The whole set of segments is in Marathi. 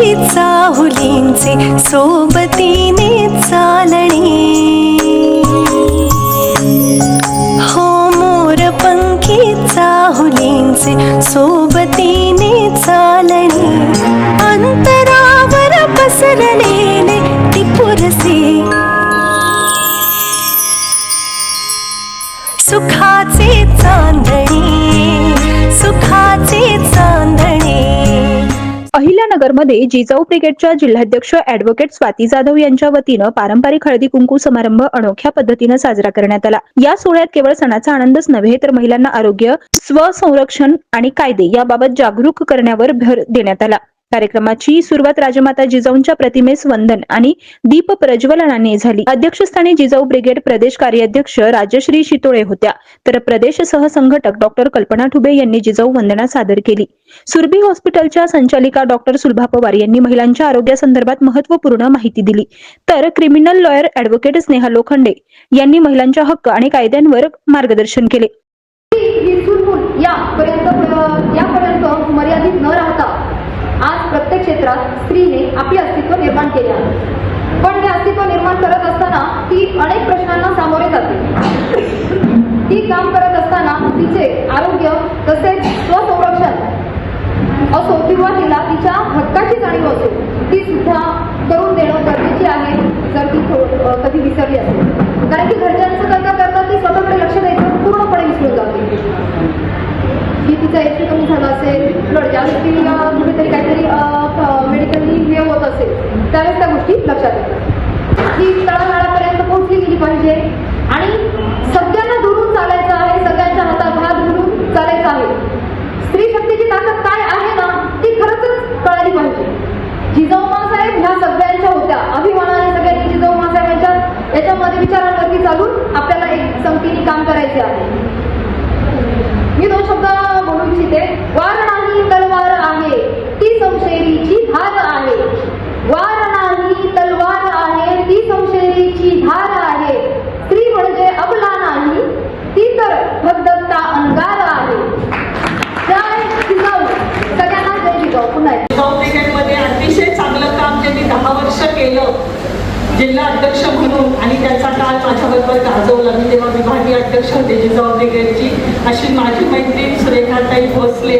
चाहुलींचे सोबतीने चालणे. हो मोर पंखी चाहुलींचे सोबतीने चालणे. अंतरावर पसरलेले टिपुरसे सुखाचे चांदणे सुखाचे अहिल्यानगरमध्ये जिजाऊ ब्रिगेडच्या जिल्हाध्यक्ष ऍडव्होकेट स्वाती जाधव यांच्या वतीनं पारंपरिक हळदी कुंकू समारंभ अनोख्या पद्धतीनं साजरा करण्यात आला. या सोहळ्यात केवळ सणाचा आनंदच नव्हे तर महिलांना आरोग्य स्वसंरक्षण आणि कायदे याबाबत जागरूक करण्यावर भर देण्यात आला. कार्यक्रमाची सुरुवात राजमाता जिजाऊंच्या प्रतिमेस वंदन आणि दीप प्रज्वलनाने झाली. अध्यक्षस्थानी जिजाऊ ब्रिगेड प्रदेश कार्याध्यक्ष राजश्री शितोळे होत्या. तर प्रदेश सहसंघटक डॉक्टर कल्पना ठुबे यांनी जिजाऊ वंदना सादर केली. सुरभी हॉस्पिटलच्या संचालिका डॉक्टर सुलभा पवार यांनी महिलांच्या आरोग्यासंदर्भात महत्त्वपूर्ण माहिती दिली. तर criminal lawyer advocate Sneha Lokhande यांनी महिलांच्या हक्क आणि कायद्यांवर मार्गदर्शन केले. ही या पर्यंत यापर्यंत मर्यादित न राहता आज प्रत्येक क्षेत्रात स्त्रीने आपले अस्तित्व निर्माण केले आहे. पण ते अस्तित्व निर्माण करत असताना ती अनेक प्रश्नांना सामोरे जाते. ती काम करत असताना तिचे आरोग्य तसेच स्वसंरक्षण असो किंवा तिला तिच्या हक्काची जाणीव असो ती सुद्धा करून देणं गरजेची आहे जर ती थो- कधी विसरली असेल. कारण की घरच्या करता करता ती स्वतःकडे लक्ष द्यायचं पूर्णपणे विसरून जाते की एच कमी झाला असेल ब्लड जास्त किंवा कुठेतरी काहीतरी मेडिकली हे होत असेल त्यावेळेस त्या गोष्टी लक्षात येतात. ती तळागाळापर्यंत पोहोचली गेली पाहिजे. आणि सगळ्यांना धरून चालायचं आहे सगळ्यांच्या हातात हात धरून चालायचं आहे. स्त्री शक्तीची ताकद काय आहे ना ती खरंच कळाली पाहिजे. जिजाऊ मासाहेब ह्या सगळ्यांच्या होत्या. अभिमानाने सगळ्यांनी जिजाऊ मासाहेब यांच्या याच्यामध्ये विचारांवरती चालून आपल्याला एक संगतीने काम करायचे आहे. मी दोन शब्द म्हणू इच्छिते वार नाही तलवार आहे. ती संशयरीची धार आहे. वार नाही तलवार आहे. ती संशयरीची धार आहे. स्त्री म्हणजे अबला नाही ती तर भगदत्ता अंगार आहे. जय जिजाऊ. सगळ्यांना जय जिजाऊ. पुन्हा एकदा. अतिशय चांगलं काम ज्यांनी दहा वर्ष केलं जिल्हा अध्यक्ष म्हणून आणि त्याचा काळ माझ्याबरोबर गाजवला. मी तेव्हा विभागीय अध्यक्ष होते जिजाऊ ब्रिगेडची अशी माझी मैत्रीण सुरेखाताई भोसले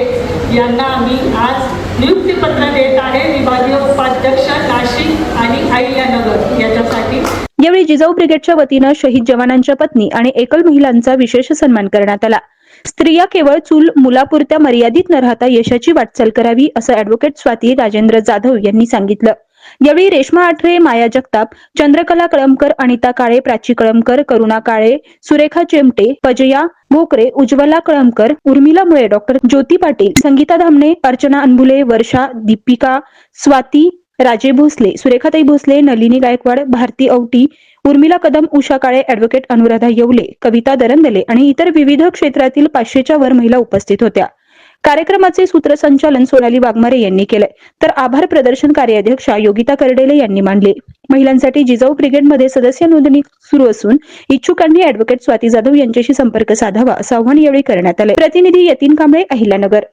यांना आम्ही आज नियुक्तीपत्र देत आहे. विभागीय उपाध्यक्ष नाशिक आणि अहिल्यानगर याच्यासाठी. यावेळी जिजाऊ ब्रिगेडच्या वतीनं शहीद जवानांच्या पत्नी आणि एकल महिलांचा विशेष सन्मान करण्यात आला. स्त्रिया केवळ चूल मुलापुरत्या मर्यादित न राहता यशाची वाटचाल करावी असं ऍडव्होकेट स्वाती राजेंद्र जाधव यांनी सांगितलं. यावेळी रेश्मा आठरे माया जगताप चंद्रकला कळमकर अनिता काळे प्राची कळमकर करुणा काळे सुरेखा चेमटे पजया भोकरे उज्ज्वला कळमकर उर्मिला मुळे डॉक्टर ज्योती पाटील संगीता धामणे अर्चना अनबुले वर्षा दीपिका स्वाती राजे भोसले सुरेखाताई भोसले नलिनी गायकवाड भारती औटी उर्मिला कदम उषा काळे ऍडव्होकेट अनुराधा येवले कविता दरंदले आणि इतर विविध क्षेत्रातील पाचशेच्या वर महिला उपस्थित होत्या. कार्यक्रमाचे सूत्रसंचालन सोनाली वाघमारे यांनी केलंय. तर आभार प्रदर्शन कार्याध्यक्षा योगिता कर्डेले यांनी मांडले. महिलांसाठी जिजाऊ ब्रिगेडमध्ये सदस्य नोंदणी सुरू असून इच्छुकांनी ऍडव्होकेट स्वाती जाधव यांच्याशी संपर्क साधावा असं आवाहन यावेळी करण्यात आले प्रतिनिधी यतीन कांबळे अहिल्यानगर.